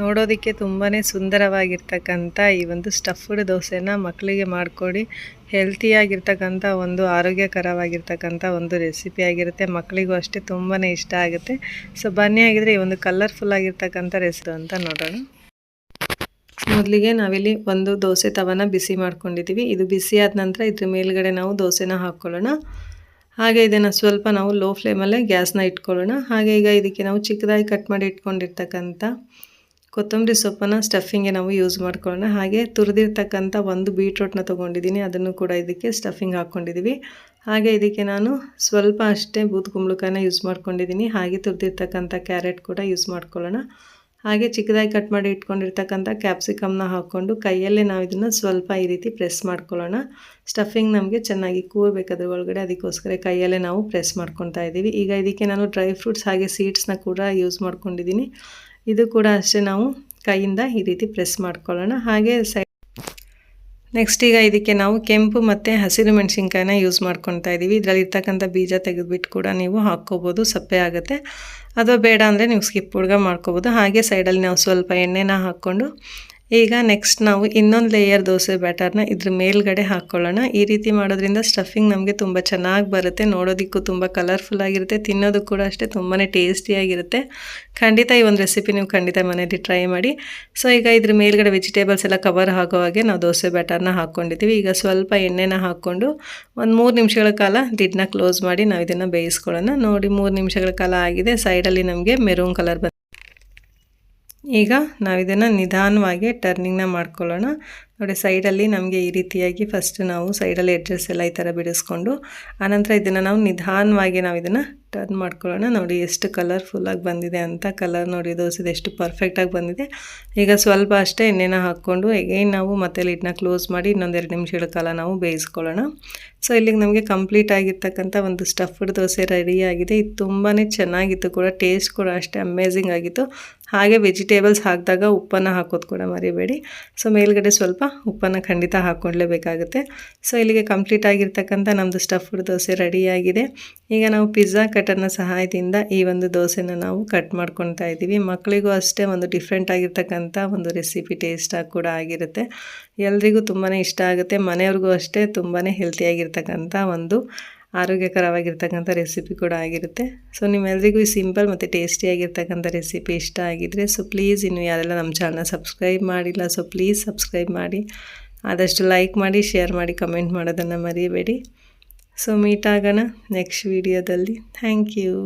ನೋಡೋದಕ್ಕೆ ತುಂಬಾ ಸುಂದರವಾಗಿರ್ತಕ್ಕಂಥ ಈ ಒಂದು ಸ್ಟಫ್ಡ್ ದೋಸೆನ ಮಕ್ಕಳಿಗೆ ಮಾಡಿಕೊಡಿ. ಹೆಲ್ತಿಯಾಗಿರ್ತಕ್ಕಂಥ ಒಂದು ಆರೋಗ್ಯಕರವಾಗಿರ್ತಕ್ಕಂಥ ಒಂದು ರೆಸಿಪಿ ಆಗಿರುತ್ತೆ. ಮಕ್ಕಳಿಗೂ ಅಷ್ಟೇ ತುಂಬಾ ಇಷ್ಟ ಆಗುತ್ತೆ. ಸೊ ಬನ್ನಿ ಆಗಿದ್ರೆ ಈ ಒಂದು ಕಲರ್ಫುಲ್ ಆಗಿರ್ತಕ್ಕಂಥ ರೆಸಿಪಿ ಅಂತ ನೋಡೋಣ. ಮೊದಲಿಗೆ ನಾವಿಲ್ಲಿ ಒಂದು ದೋಸೆ ತವನ ಬಿಸಿ ಮಾಡ್ಕೊಂಡಿದ್ದೀವಿ. ಇದು ಬಿಸಿ ಆದ ನಂತರ ಇದ್ರ ಮೇಲ್ಗಡೆ ನಾವು ದೋಸೆನ ಹಾಕ್ಕೊಳ್ಳೋಣ. ಹಾಗೆ ಇದನ್ನು ಸ್ವಲ್ಪ ನಾವು ಲೋ ಫ್ಲೇಮಲ್ಲೇ ಗ್ಯಾಸ್ನ ಇಟ್ಕೊಳ್ಳೋಣ. ಹಾಗೆ ಈಗ ಇದಕ್ಕೆ ನಾವು ಚಿಕ್ಕದಾಗಿ ಕಟ್ ಮಾಡಿ ಇಟ್ಕೊಂಡಿರ್ತಕ್ಕಂಥ ಕೊತ್ತಂಬರಿ ಸೊಪ್ಪನ್ನು ಸ್ಟಫಿಂಗ್ಗೆ ನಾವು ಯೂಸ್ ಮಾಡ್ಕೊಳ್ಳೋಣ. ಹಾಗೆ ತುರಿದಿರ್ತಕ್ಕಂಥ ಒಂದು ಬೀಟ್ರೋಟ್ನ ತೊಗೊಂಡಿದ್ದೀನಿ. ಅದನ್ನು ಕೂಡ ಇದಕ್ಕೆ ಸ್ಟಫಿಂಗ್ ಹಾಕ್ಕೊಂಡಿದ್ದೀವಿ ಹಾಗೆ ಇದಕ್ಕೆ ನಾನು ಸ್ವಲ್ಪ ಅಷ್ಟೇ ಬೂತ್ ಕುಂಬಳಕಾಯನ್ನ ಯೂಸ್ ಮಾಡ್ಕೊಂಡಿದ್ದೀನಿ ಹಾಗೆ ತುರಿದಿರ್ತಕ್ಕಂಥ ಕ್ಯಾರೆಟ್ ಕೂಡ ಯೂಸ್ ಮಾಡ್ಕೊಳ್ಳೋಣ. ಹಾಗೆ ಚಿಕ್ಕದಾಗಿ ಕಟ್ ಮಾಡಿ ಇಟ್ಕೊಂಡಿರ್ತಕ್ಕಂಥ ಕ್ಯಾಪ್ಸಿಕಮ್ನ ಹಾಕ್ಕೊಂಡು ಕೈಯಲ್ಲೇ ನಾವು ಇದನ್ನು ಸ್ವಲ್ಪ ಈ ರೀತಿ ಪ್ರೆಸ್ ಮಾಡ್ಕೊಳ್ಳೋಣ. ಸ್ಟಫಿಂಗ್ ನಮಗೆ ಚೆನ್ನಾಗಿ ಕೂರಬೇಕಾದ್ರೆ ಒಳಗಡೆ ಅದಕ್ಕೋಸ್ಕರ ಕೈಯಲ್ಲೇ ನಾವು ಪ್ರೆಸ್ ಮಾಡ್ಕೊತಾ ಇದ್ದೀವಿ ಈಗ ಇದಕ್ಕೆ ನಾನು ಡ್ರೈ ಫ್ರೂಟ್ಸ್ ಹಾಗೆ ಸೀಡ್ಸ್ನ ಕೂಡ ಯೂಸ್ ಮಾಡ್ಕೊಂಡಿದ್ದೀನಿ ಇದು ಕೂಡ ಅಷ್ಟೇ ನಾವು ಕೈಯಿಂದ ಈ ರೀತಿ ಪ್ರೆಸ್ ಮಾಡ್ಕೊಳ್ಳೋಣ. ಹಾಗೆ ಸೈ ನೆಕ್ಸ್ಟ್ ಈಗ ಇದಕ್ಕೆ ನಾವು ಕೆಂಪು ಮತ್ತು ಹಸಿರು ಮೆಣಸಿನ್ಕಾಯಿನ ಯೂಸ್ ಮಾಡ್ಕೊತಾ ಇದ್ದೀವಿ ಇದರಲ್ಲಿ ಇರ್ತಕ್ಕಂಥ ಬೀಜ ತೆಗೆದುಬಿಟ್ಟು ಕೂಡ ನೀವು ಹಾಕ್ಕೋಬೋದು, ಸಪ್ಪೆ ಆಗುತ್ತೆ. ಅಥವಾ ಬೇಡ ಅಂದರೆ ನೀವು ಸ್ಕಿಪ್ ಹುಡುಗ ಮಾಡ್ಕೋಬೋದು. ಹಾಗೆ ಸೈಡಲ್ಲಿ ನಾವು ಸ್ವಲ್ಪ ಎಣ್ಣೆನ ಹಾಕ್ಕೊಂಡು ಈಗ ನೆಕ್ಸ್ಟ್ ನಾವು ಇನ್ನೊಂದು ಲೇಯರ್ ದೋಸೆ ಬ್ಯಾಟರ್ನ ಇದ್ರ ಮೇಲ್ಗಡೆ ಹಾಕ್ಕೊಳ್ಳೋಣ ಈ ರೀತಿ ಮಾಡೋದ್ರಿಂದ ಸ್ಟಫಿಂಗ್ ನಮಗೆ ತುಂಬ ಚೆನ್ನಾಗಿ ಬರುತ್ತೆ. ನೋಡೋದಕ್ಕೂ ತುಂಬ ಕಲರ್ಫುಲ್ ಆಗಿರುತ್ತೆ. ತಿನ್ನೋದು ಕೂಡ ಅಷ್ಟೇ ತುಂಬಾ ಟೇಸ್ಟಿಯಾಗಿರುತ್ತೆ ಖಂಡಿತ ಈ ಒಂದು ರೆಸಿಪಿ ನೀವು ಖಂಡಿತ ಮನೆಯಲ್ಲಿ ಟ್ರೈ ಮಾಡಿ. ಸೊ ಈಗ ಇದ್ರ ಮೇಲ್ಗಡೆ ವೆಜಿಟೇಬಲ್ಸ್ ಎಲ್ಲ ಕವರ್ ಆಗೋ ಹಾಗೆ ನಾವು ದೋಸೆ ಬ್ಯಾಟರ್ನ ಹಾಕ್ಕೊಂಡಿದ್ದೀವಿ ಈಗ ಸ್ವಲ್ಪ ಎಣ್ಣೆನ ಹಾಕ್ಕೊಂಡು ಒಂದು ಮೂರು ನಿಮಿಷಗಳ ಕಾಲ ಲಿಡ್ನ ಕ್ಲೋಸ್ ಮಾಡಿ ನಾವು ಇದನ್ನು ಬೇಯಿಸ್ಕೊಳ್ಳೋಣ. ನೋಡಿ ಮೂರು ನಿಮಿಷಗಳ ಕಾಲ ಆಗಿದೆ. ಸೈಡಲ್ಲಿ ನಮಗೆ ಮೆರೂನ್ ಕಲರ್ ಬಂದು ಈಗ ನಾವು ಇದನ್ನು ನಿಧಾನವಾಗಿ ಟರ್ನಿಂಗ್ನ ಮಾಡ್ಕೊಳ್ಳೋಣ. ನೋಡಿ, ಸೈಡಲ್ಲಿ ನಮಗೆ ಈ ರೀತಿಯಾಗಿ ಫಸ್ಟ್ ನಾವು ಸೈಡಲ್ಲಿ ಎಡ್ರೆಸ್ ಎಲ್ಲ ಈ ಥರ ಬಿಡಿಸ್ಕೊಂಡು, ಆನಂತರ ಇದನ್ನು ನಾವು ನಿಧಾನವಾಗಿ ನಾವು ಇದನ್ನು ಟರ್ನ್ ಮಾಡ್ಕೊಳ್ಳೋಣ. ನೋಡಿ, ಎಷ್ಟು ಕಲರ್ಫುಲ್ಲಾಗಿ ಬಂದಿದೆ ಅಂತ ಕಲರ್ ನೋಡಿ ದೋಸೆದು ಎಷ್ಟು ಪರ್ಫೆಕ್ಟಾಗಿ ಬಂದಿದೆ. ಈಗ ಸ್ವಲ್ಪ ಅಷ್ಟೇ ಎಣ್ಣೆನ ಹಾಕ್ಕೊಂಡು ಎಗೈನ್ ನಾವು ಮತ್ತೆ ಲಿಡ್ನ ಕ್ಲೋಸ್ ಮಾಡಿ ಇನ್ನೊಂದೆರಡು ನಿಮಿಷಗಳ ಕಾಲ ನಾವು ಬೇಯಿಸ್ಕೊಳ್ಳೋಣ. ಸೊ ಇಲ್ಲಿಗೆ ನಮಗೆ ಕಂಪ್ಲೀಟ್ ಆಗಿರ್ತಕ್ಕಂಥ ಒಂದು ಸ್ಟಫ್ಡ್ ದೋಸೆ ರೆಡಿಯಾಗಿದೆ ಇದು ತುಂಬಾ ಚೆನ್ನಾಗಿತ್ತು ಕೂಡ ಟೇಸ್ಟ್ ಕೂಡ ಅಷ್ಟೇ ಅಮೇಝಿಂಗ್ ಆಗಿತ್ತು. ಹಾಗೆ ವೆಜಿಟೇಬಲ್ಸ್ ಹಾಕಿದಾಗ ಉಪ್ಪನ್ನು ಹಾಕೋದು ಕೂಡ ಮರಿಬೇಡಿ. ಸೊ ಮೇಲ್ಗಡೆ ಸ್ವಲ್ಪ ಉಪ್ಪನ್ನು ಖಂಡಿತ ಹಾಕ್ಕೊಳ್ಳೇಬೇಕಾಗುತ್ತೆ. ಸೊ ಇಲ್ಲಿಗೆ ಕಂಪ್ಲೀಟ್ ಆಗಿರ್ತಕ್ಕಂಥ ನಮ್ಮದು ಸ್ಟಫ್ಡ್ ದೋಸೆ ರೆಡಿಯಾಗಿದೆ. ಈಗ ನಾವು ಪಿಜ್ಜಾ ಕಟರ್ನ ಸಹಾಯದಿಂದ ಈ ಒಂದು ದೋಸೆನ ನಾವು ಕಟ್ ಮಾಡ್ಕೊತಾ ಇದ್ದೀವಿ. ಮಕ್ಕಳಿಗೂ ಅಷ್ಟೇ ಒಂದು ಡಿಫ್ರೆಂಟ್ ಆಗಿರ್ತಕ್ಕಂಥ ಒಂದು ರೆಸಿಪಿ ಟೇಸ್ಟಾಗಿ ಕೂಡ ಆಗಿರುತ್ತೆ. ಎಲ್ರಿಗೂ ತುಂಬಾ ಇಷ್ಟ ಆಗುತ್ತೆ. ಮನೆಯವ್ರಿಗೂ ಅಷ್ಟೇ ತುಂಬಾ ಹೆಲ್ತಿಯಾಗಿರ್ತಕ್ಕಂಥ ಒಂದು ಆರೋಗ್ಯಕರವಾಗಿರ್ತಕ್ಕಂಥ ರೆಸಿಪಿ ಕೂಡ ಆಗಿರುತ್ತೆ. ಸೊ ನಿಮ್ಮೆಲ್ಲರಿಗೂ ಈ ಸಿಂಪಲ್ ಮತ್ತು ಟೇಸ್ಟಿಯಾಗಿರ್ತಕ್ಕಂಥ ರೆಸಿಪಿ ಇಷ್ಟ ಆಗಿದ್ದರೆ ಸೊ ಪ್ಲೀಸ್ ಇನ್ನು ಯಾರೆಲ್ಲ ನಮ್ಮ ಚಾನಲ್ನ ಸಬ್ಸ್ಕ್ರೈಬ್ ಮಾಡಿಲ್ಲ ಸೊ ಪ್ಲೀಸ್ ಸಬ್ಸ್ಕ್ರೈಬ್ ಮಾಡಿ. ಆದಷ್ಟು ಲೈಕ್ ಮಾಡಿ ಶೇರ್ ಮಾಡಿ ಕಮೆಂಟ್ ಮಾಡೋದನ್ನು ಮರೆಯಬೇಡಿ ಸೊ ಮೀಟ್ ಆಗೋಣ ನೆಕ್ಸ್ಟ್ ವೀಡಿಯೋದಲ್ಲಿ ಥ್ಯಾಂಕ್ ಯು